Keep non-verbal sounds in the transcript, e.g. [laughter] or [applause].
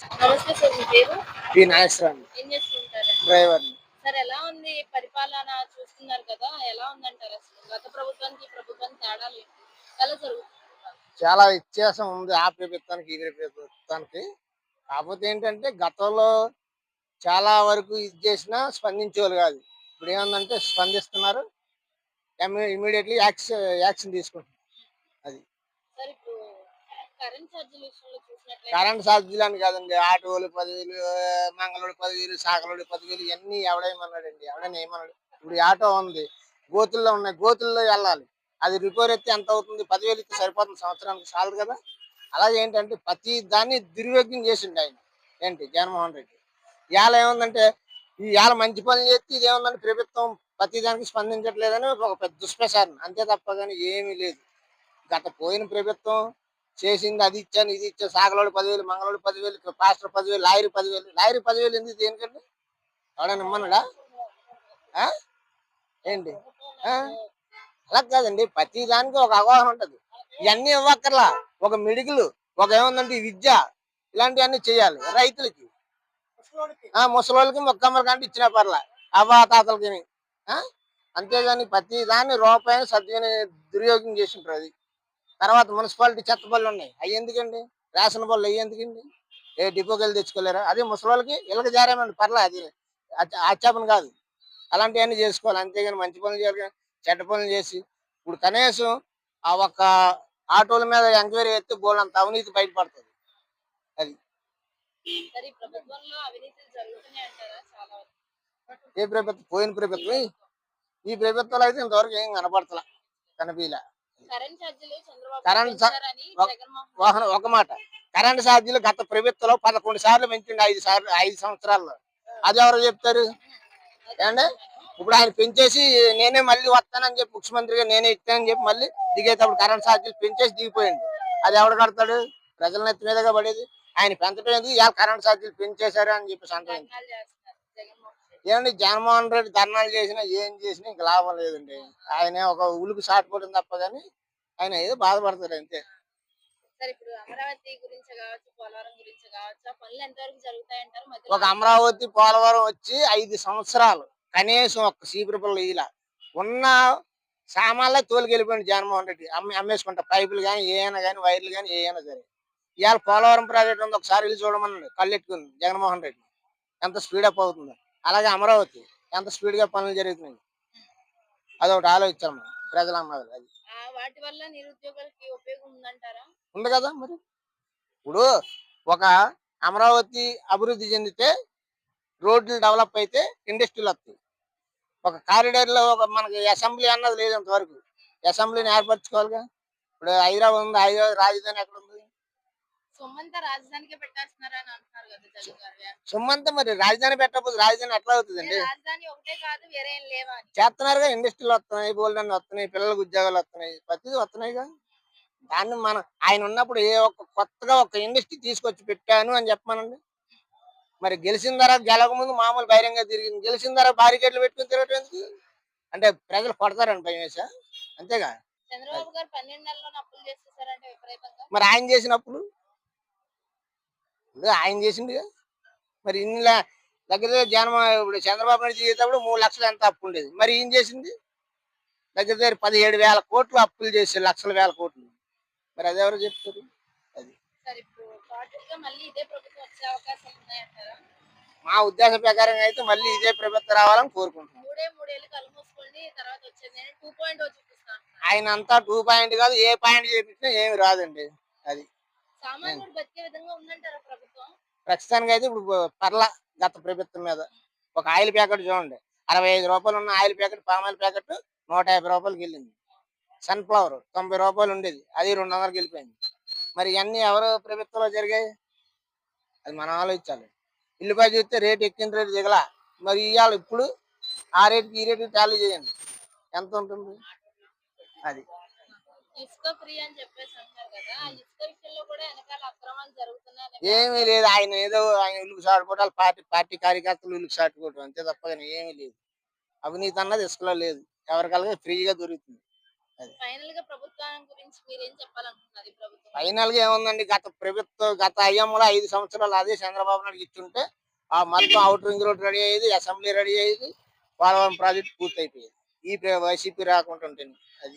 నమస్తే సార్ మీ పేరు? పి నాగేశ్వరరావు ఏం చేస్తుంటారు? డ్రైవర్. సార్ ఎలా ఉంది పరిపాలన? చూస్తున్నారు కదా ఎలా ఉందంటారు అసలు? గత ప్రభుత్వానికి ఈ ప్రభుత్వానికి ఎలా జరుగుతుంది చాలా వ్యత్యాసం ఉంది ఆ ప్రభుత్వానికి ఈ ప్రభుత్వానికి. కాకపోతే ఏంటంటే గతంలో చాలా వరకు ఇది చేసినా స్పందించేవాళ్ళు కాదు. ఇప్పుడు ఏమందంటే స్పందిస్తున్నారు ఇమీడియట్లీ యాక్షన్ యాక్షన్ తీసుకుంటున్నారు. అది. సార్ ఇప్పుడు కరెంట్ ఛార్జీలు అని కాదండి. ఆటోలు పదివేలు మంగళోడు పదివేలు సాకలోడు పదివేలు ఇవన్నీ ఎవడేమన్నాడండి? ఎవడైనా ఏమన్నాడు? ఇప్పుడు ఆటో ఉంది. గోతుల్లో ఉన్నాయి. గోతుల్లో వెళ్ళాలి. అది రిపేర్ ఎత్తే ఎంత అవుతుంది? పదివేలు ఇస్తే సరిపోతుంది సంవత్సరానికి చాలదు కదా. అలాగే ఏంటంటే ప్రతి దాన్ని దుర్వ్యోగ్యం చేసిండు ఆయన. ఏంటి? జగన్మోహన్ రెడ్డి. ఇవాళ ఏముందంటే ఈ ఇవాళ మంచి పనులు చేస్తే ఇది ఏముందంటే ప్రభుత్వం ప్రతి దానికి స్పందించట్లేదని ఒక పెద్ద దుష్ప్రచారం. అంతే తప్ప కానీ ఏమీ లేదు. గత పోయిన ప్రభుత్వం చేసింది అది ఇచ్చాను ఇది ఇచ్చాను సాగలోడు పదివేలు మంగళోడు పదివేలు పాస్టర్ పదివేలు లాయర్ పదివేలు. లాయర్ పదివేలు ఎందుకు దేనికండి? ఎవడన్నా ఇమ్మన్నాడా? ఆ? ఏంటి? ఆ? అలా కాదండి ప్రతి దానికి ఒక అవగాహన ఉంటది. ఇవన్నీ ఇవ్వక్కర్లా. ఒక మెడికల్ ఒక ఏముందంటే విద్య ఇలాంటివన్నీ చేయాలి రైతులకి. ఆ ముసలోళ్ళకి మొక్కమ్మల కంటే ఇచ్చిన పర్లా అవ్వా తాతలకి అంతేగాని ప్రతి దాన్ని రూపాయలు సద్విని దుర్యోగం చేసింటారు అది. తర్వాత మున్సిపాలిటీ చెత్త బళ్ళు ఉన్నాయి. అవి ఎందుకండి? రేషన్ బళ్ళు అవి ఎందుకండి? ఏ డిపోకి వెళ్ళి తెచ్చుకోలేరా? అదే ముసలోళ్ళకి ఇళ్ళకి జారేమండి. పర్లా అది ఆచ్యాపన కాదు. అలాంటివన్నీ చేసుకోవాలి. అంతేగాని మంచి పనులు చేయాలి చెడ్డ పనులు చేసి ఇప్పుడు కనీసం ఆ ఒక్క ఆటోల మీద ఎంక్వైరీ ఎత్తే బోల్ అంత అవినీతి బయటపడుతుంది వరకు. ఏ ప్రభుత్వం? పోయిన ప్రభుత్వం. ఈ ప్రభుత్వాలు అయితే ఇంతవరకు ఏం కనపడతలా. కనిపించలే కరెంట్ ఒక- మాట. కరెంట్ ఛార్జీలు గత ప్రభుత్వంలో పదకొండు సార్లు పెంచిండు ఐదు సార్లు ఐదు సంవత్సరాల్లో. అది ఎవరు చెప్తారు? ఏమండి ఇప్పుడు ఆయన పెంచేసి నేనే మళ్ళీ వస్తానని చెప్పి ముఖ్యమంత్రిగా నేనే ఇస్తానని చెప్పి మళ్ళీ దిగేటప్పుడు కరెంట్ ఛార్జీలు పెంచేసి దిగిపోయింది అది ఎవడు కడతాడు? ప్రజల నెత్తి మీదగా పడేది. ఆయన పెంచడం ఎందుకు? ఇవాళ కరెంట్ ఛార్జీలు పెంచేశారు అని చెప్పి అంటారు. రెడ్డి. ఏమండి జగన్మోహన్ రెడ్డి ధర్నాలు చేసినా ఏం చేసినా ఇంక లాభం లేదండి. ఆయన ఒక ఉలుకు సాటుకోవడం తప్ప కానీ ఆయన ఏదో బాధపడతాడు అంతే. సార్ ఇప్పుడు అమరావతి గురించి కావచ్చు పోలవరం గురించి కావచ్చు ఆ పనులు ఎంతవరకు జరుగుతాయంటారు? ఒక అమరావతి పోలవరం వచ్చి ఐదు సంవత్సరాలు కనీసం ఒక సీపురపల్లి ఇలా ఉన్న సామాన్లే తోలుకెళ్ళిపోయింది జగన్మోహన్ రెడ్డి. అమ్మే అమ్మేసుకుంటా పైపులు కానీ ఏమైనా కానీ వైర్లు కానీ ఏమైనా సరే. ఇవాళ పోలవరం ప్రాజెక్ట్ ఉంది ఒకసారి వెళ్ళి చూడమన్నాడు కళ్ళెట్టుకుంది జగన్మోహన్ రెడ్డి. ఎంత స్పీడ్ అప్ అవుతుందో. అలాగే అమరావతి ఎంత స్పీడ్గా పనులు జరుగుతున్నాయి. అదొకటి ఆలోచించాలి మనం ప్రజల అన్నది అది వాటి వల్ల నిరుద్యోగులకి ఉపయోగం ఉందంటారా? ఉంది కదా మరి. ఇప్పుడు ఒక అమరావతి అభివృద్ధి చెందితే రోడ్లు డెవలప్ అయితే ఇండస్ట్రీలు వస్తాయి. ఒక కారిడార్లో ఒక మనకి అసెంబ్లీ అన్నది లేదు ఇంతవరకు. అసెంబ్లీని ఏర్పరచుకోవాలిగా. ఇప్పుడు హైదరాబాద్ ఉంది హైదరాబాద్ రాజధాని ఎక్కడ ఉంది రాజధానికే పెట్టేస్తున్నారు అని అంటున్నారు కదా జగన్ గారు సొమ్మంతా మరి రాజధాని పెట్టకపోతే రాజధాని ఎట్లా అవుతుందండి రాజధాని ఒకటే కాదు వేరే ఏం లేవా అని. చేస్తున్నారుగా ఇండస్ట్రీలు వస్తున్నాయి బోల్డ్ అన్ని వస్తున్నాయి పిల్లలకు ఉద్యోగాలు వస్తున్నాయి ప్రతిదీ వస్తున్నాయిగా. దాన్ని మనం ఆయన ఉన్నప్పుడు ఏ ఒక్క కొత్తగా ఒక ఇండస్ట్రీ తీసుకొచ్చి పెట్టాను అని చెప్పమనండి. మరి గెలిచిన తర్వాత గెలక ముందు మామూలు బహిరంగ తిరిగింది. గెలిచిన తర్వాత బారికేట్లు పెట్టుకుని తిరగటం ఎందుకు? అంటే ప్రజలు కొడతారని భయం వేసా? అంతేగా? చంద్రబాబు గారు పన్నెండు నెలల్లో అప్పులు చేసేసారంటే విపరీతంగా. మరి ఆయన చేసినప్పుడు? ఇప్పుడు ఆయన చేసిండుగా. మరి ఇన్ని దగ్గర దగ్గర జనం ఇప్పుడు చంద్రబాబు నాయుడు చేసేటప్పుడు మూడు లక్షలు ఎంత అప్పు ఉండేది. మరి ఈయన చేసింది? దగ్గర దగ్గర పదిహేడు వేల కోట్లు అప్పులు చేసి లక్షల వేల కోట్లు. మరి అది ఎవరు చెప్తారు? ఉన్నాయంటారా? మా ఉద్దేశ ప్రకారం అయితే మళ్ళీ ఇదే ప్రభుత్వం రావాలని కోరుకుంటున్నాం. చూపిస్తాను. ఆయన అంతా టూ పాయింట్ కాదు ఏ పాయింట్ చేపించినా ఏమి రాదండి. అది. సామాన్యుడు బతికే విధంగా ఉందంటారా ప్రభుత్వం? ప్రస్తుతానికి అయితే ఇప్పుడు పర్ల గత ప్రభుత్వం మీద. ఒక ఆయిల్ ప్యాకెట్ చూడండి. అరవై ఐదు రూపాయలు ఉన్న oil packet palm oil packet నూట యాభై రూపాయలకి వెళ్ళింది. సన్ఫ్లవర్ తొంభై రూపాయలు ఉండేది. అది రెండు వందలకి వెళ్ళిపోయింది. మరి ఇవన్నీ ఎవరు ప్రభుత్వంలో జరిగాయి? అది మనం ఆలోచించాలి. ఇల్లుపై చూస్తే రేట్ ఎక్కిన రేటు దిగల. మరి ఇవాళ ఇప్పుడు ఆ రేటుకి ఈ రేటుకి టాలీ చేయండి. ఎంత ఉంటుంది? అది. ఇసుక ఫ్రీ అని చెప్పేసి అంటారు కదా ఆ ఇసుక విషయంలో కూడా వెనకాల అక్రమాలు జరుగుతున్నాయని ఏమీ లేదు ఆయన ఏదో ఆయన ఉల్లుకు సాటుకోవటాలు పార్టీ పార్టీ కార్యకర్తలు ఉల్లుకు సాటుకోవటం అంతే తప్ప కానీ ఏమీ లేదు. అవినీతి అన్నది ఇసుకలో లేదు. ఎవరికల్లా ఫ్రీగా దొరుకుతుంది. ఫైనల్గా ప్రభుత్వం గురించి మీరేం చెప్పాలనుకుంటున్నారు ఈ ప్రభుత్వం ఫైనల్గా ఏముందండి గత ప్రభుత్వం గత ఐఎంలో ఐదు సంవత్సరాలు అదే చంద్రబాబు నాయుడు ఇచ్చుంటే ఆ మొత్తం [laughs] అవుట్ రింగ్ రోడ్ రెడీ అయ్యేది అసెంబ్లీ రెడీ అయ్యేది పోలవరం ప్రాజెక్ట్ పూర్తి అయిపోయేది ఈ వైసీపీ రాకుండా ఉంటుంది అది.